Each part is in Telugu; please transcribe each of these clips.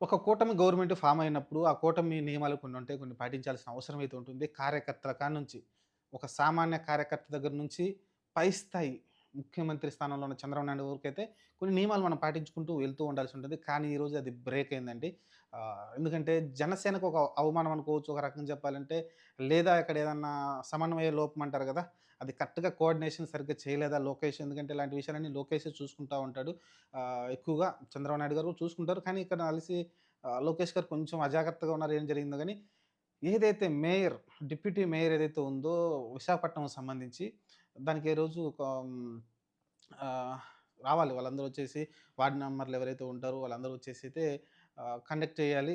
ఒక కూటమి గవర్నమెంట్ ఫామ్ అయినప్పుడు ఆ కూటమి నియమాలు కొన్ని ఉంటాయి కొన్ని పాటించాల్సిన అవసరం అయితే ఉంటుంది. కార్యకర్తల కాడ నుంచి ఒక సామాన్య కార్యకర్త దగ్గర నుంచి పై స్థాయి ముఖ్యమంత్రి స్థానంలో ఉన్న చంద్రబాబు నాయుడు వరకు కొన్ని నియమాలు మనం పాటించుకుంటూ వెళ్తూ ఉండాల్సి ఉంటుంది. కానీ ఈరోజు అది బ్రేక్ అయిందండి. ఎందుకంటే జనసేనకు ఒక అవమానం అనుకోవచ్చు ఒక రకంగా చెప్పాలంటే లేదా ఇక్కడ ఏదన్నా సమన్వయ లోపం అంటారు కదా అది కరెక్ట్గా కోఆర్డినేషన్ సరిగ్గా చేయలేదా లోకేష్? ఎందుకంటే ఇలాంటి విషయాలన్నీ లోకేష్ చూసుకుంటూ ఉంటాడు. ఎక్కువగా చంద్రబాబు నాయుడు గారు చూసుకుంటారు. కానీ ఇక్కడ కలిసి లోకేష్ గారు కొంచెం అజాగ్రత్తగా ఉన్నారు. ఏం జరిగిందో కానీ ఏదైతే మేయర్ డిప్యూటీ మేయర్ ఏదైతే ఉందో విశాఖపట్నం సంబంధించి దానికి ఏ రోజు ఒక రావాలి. వాళ్ళందరూ వచ్చేసి వార్డు మెంబర్లు ఎవరైతే ఉంటారో వాళ్ళందరూ వచ్చేసి అయితే కండక్ట్ చేయాలి.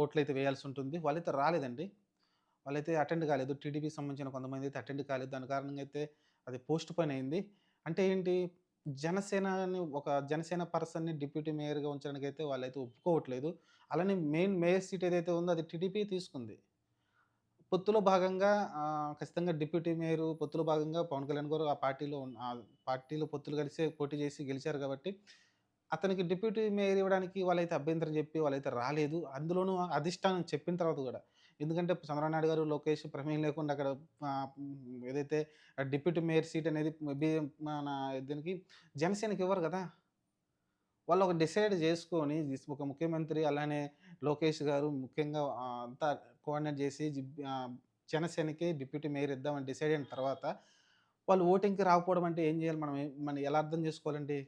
ఓట్లు అయితే వేయాల్సి ఉంటుంది. వాళ్ళైతే రాలేదండి. వాళ్ళైతే అటెండ్ కాలేదు. టీడీపీకి సంబంధించిన కొంతమంది అయితే అటెండ్ కాలేదు. దాని కారణంగా అయితే అది పోస్ట్ పోయిన్ అయింది. అంటే ఏంటి? జనసేనని ఒక జనసేన పర్సన్ని డిప్యూటీ మేయర్గా ఉంచడానికి అయితే వాళ్ళైతే ఒప్పుకోవట్లేదు. అలానే మెయిన్ మేయర్ సీట్ ఏదైతే ఉందో అది టీడీపీ తీసుకుంది. పొత్తులో భాగంగా ఖచ్చితంగా డిప్యూటీ మేయర్ పొత్తులో భాగంగా పవన్ కళ్యాణ్ గారు ఆ పార్టీలో ఉన్న- ఆ పార్టీలో పొత్తులు కలిసి పోటీ చేసి గెలిచారు కాబట్టి అతనికి డిప్యూటీ మేయర్ ఇవ్వడానికి వాళ్ళైతే అభ్యంతరం చెప్పి వాళ్ళైతే రాలేదు. అందులోనూ అధిష్టానం చెప్పిన తర్వాత కూడా ఎందుకంటే చంద్రనాయుడు నాయుడు గారు లోకేష్ ప్రమేయం లేకుండా అక్కడ ఏదైతే డిప్యూటీ మేయర్ సీట్ అనేది మన దీనికి జనసేనకి ఇవ్వరు కదా! వాళ్ళు ఒక డిసైడ్ చేసుకొని ఒక ముఖ్యమంత్రి అలానే లోకేష్ గారు ముఖ్యంగా అంతా కోఆర్డినేట్ చేసి జనసేనకి డిప్యూటీ మేయర్ ఇద్దామని డిసైడ్ అయిన తర్వాత వాళ్ళు ఓటింగ్కి రాకపోవడం అంటే ఏం చేయాలి? మనం మనం ఎలా అర్థం చేసుకోవాలండి?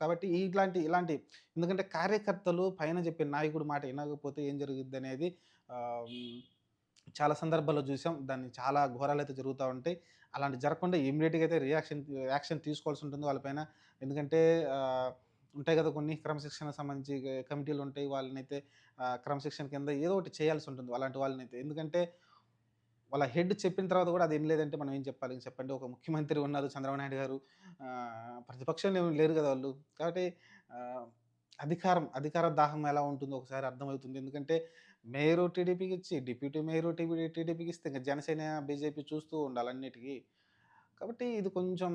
కాబట్టి ఇలాంటి ఇలాంటి ఎందుకంటే కార్యకర్తలు పైన చెప్పే నాయకుడు మాట వినకపోతే ఏం జరుగుద్ది అనేది చాలా సందర్భాల్లో చూసాం. దాన్ని చాలా ఘోరాలు అయితే జరుగుతూ ఉంటాయి. అలాంటి జరగకుండా ఇమీడియట్గా అయితే రియాక్షన్ యాక్షన్ తీసుకోవాల్సి ఉంటుంది వాళ్ళపైన ఎందుకంటే ఉంటాయి కదా కొన్ని క్రమశిక్షణ సంబంధించి కమిటీలు ఉంటాయి. వాళ్ళని అయితే క్రమశిక్షణ కింద ఏదో ఒకటి చేయాల్సి ఉంటుంది అలాంటి వాళ్ళని అయితే ఎందుకంటే వాళ్ళ హెడ్ చెప్పిన తర్వాత కూడా అది ఏం లేదంటే మనం ఏం చెప్పాలి? చెప్పండి. ఒక ముఖ్యమంత్రి ఉన్నారు చంద్రబాబు నాయుడు గారు. ప్రతిపక్షంలో ఏమీ లేరు కదా వాళ్ళు. కాబట్టి అధికారం అధికార దాహం ఎలా ఉంటుందో ఒకసారి అర్థమవుతుంది. ఎందుకంటే మేయరు టీడీపీకి ఇచ్చి డిప్యూటీ మేయరు టీడీపీకి ఇస్తే ఇంకా జనసేన బీజేపీ చూస్తూ ఉండాలి అన్నిటికీ. కాబట్టి ఇది కొంచెం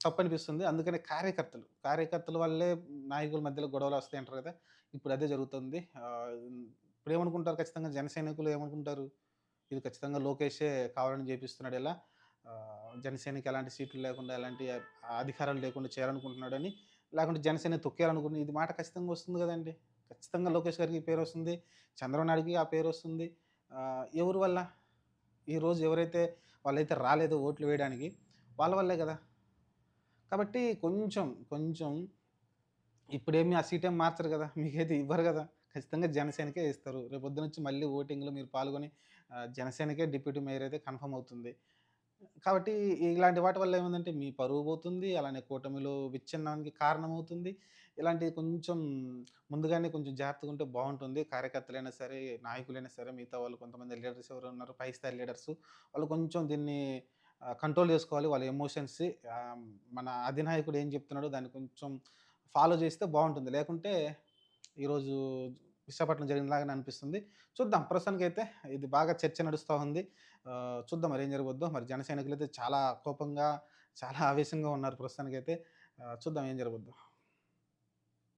తప్పు అనిపిస్తుంది అందుకనే కార్యకర్తలు కార్యకర్తల వల్లే నాయకుల మధ్యలో గొడవలు వస్తాయి అంటారు కదా! ఇప్పుడు అదే జరుగుతుంది. ఆ, ఇప్పుడు ఏమనుకుంటారు ఖచ్చితంగా? జన సైనికులు ఏమనుకుంటారు? ఇది ఖచ్చితంగా లోకేషే కావాలని చేపిస్తున్నాడు ఇలా ఆ, జనసేనకి ఎలాంటి సీట్లు లేకుండా ఎలాంటి అధికారాలు లేకుండా చేయాలనుకుంటున్నాడని లేకుంటే జనసేన తొక్కేయాలనుకుని ఇది మాట ఖచ్చితంగా వస్తుంది కదండి! ఖచ్చితంగా లోకేష్ గారికి ఈ పేరు వస్తుంది. చంద్రబాబు నాయుడుకి ఆ పేరు వస్తుంది. ఆ, ఎవరి వల్ల? ఈరోజు ఎవరైతే వాళ్ళైతే రాలేదో ఓట్లు వేయడానికి వాళ్ళ వల్లే కదా. కాబట్టి కొంచెం కొంచెం ఇప్పుడేమి ఆ సీట్ ఏం మార్చరు కదా. మీకైతే ఇవ్వరు కదా. ఖచ్చితంగా జనసేనకే ఇస్తారు. రేపు పొద్దున వచ్చి మళ్ళీ ఓటింగ్లో మీరు పాల్గొని జనసేనకే డిప్యూటీ మేయర్ అయితే కన్ఫర్మ్ అవుతుంది. కాబట్టి ఇలాంటి వాటి వల్ల ఏముందంటే మీ పరువు పోతుంది అలానే కూటమిలో విచ్ఛిన్నానికి కారణమవుతుంది. ఇలాంటి కొంచెం ముందుగానే కొంచెం జాగ్రత్తగా ఉంటే బాగుంటుంది. కార్యకర్తలైనా సరే నాయకులైనా సరే మిగతా వాళ్ళు కొంతమంది లీడర్స్ ఎవరు ఉన్నారు పై స్థాయి లీడర్స్ వాళ్ళు కొంచెం దీన్ని కంట్రోల్ చేసుకోవాలి వాళ్ళ ఎమోషన్స్. మన అధినాయకుడు ఏం చెప్తున్నాడో దాన్ని కొంచెం ఫాలో చేస్తే బాగుంటుంది. లేకుంటే ఈరోజు విశాఖపట్నం జరిగినలాగానే అనిపిస్తుంది. చూద్దాం. ప్రస్తుతానికి అయితే ఇది బాగా చర్చ నడుస్తూ ఉంది. చూద్దాం మరి ఏం జరగవద్దో మరి జనసైనికులు అయితే చాలా కోపంగా చాలా ఆవేశంగా ఉన్నారు ప్రస్తుతానికైతే. అయితే చూద్దాం ఏం జరగవద్దో